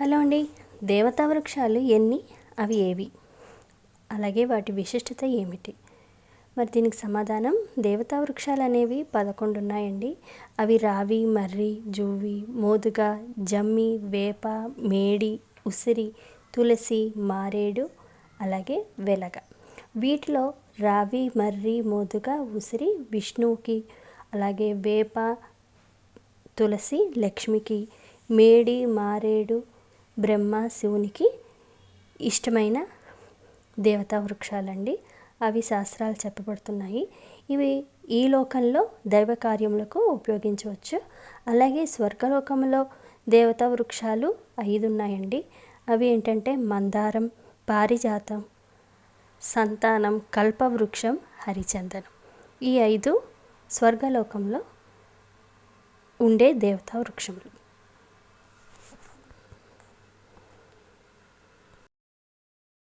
Hello అండి. దేవతా వృక్షాలు ఎన్ని? అవి ఏవి? అలాగే వాటి విశిష్టత ఏమిటి? మరి దీనికి సమాధానం దేవతా వృక్షాలు అనేవి పదకొండు ఉన్నాయండి. అవి రావి మర్రి జూవి మోదుగ జమ్మి వేప మేడి ఉసిరి తులసి మారేడు అలాగే వెలగ. వీటిలో రావి మర్రి మోదుగ ఉసిరి విష్ణువుకి అలాగే వేప తులసి లక్ష్మికి మేడి మారేడు బ్రహ్మ శివునికి ఇష్టమైన దేవతా వృక్షాలండి. అవి శాస్త్రాలు చెప్పబడుతున్నాయి. ఇవి ఈ లోకంలో దైవ కార్యములకు ఉపయోగించవచ్చు. అలాగే స్వర్గలోకంలో దేవతా వృక్షాలు ఐదు ఉన్నాయండి అవి ఏంటంటే మందారం పారిజాతం సంతానం కల్పవృక్షం హరిచందనం. ఈ ఐదు స్వర్గలోకంలో ఉండే దేవతా వృక్షములు.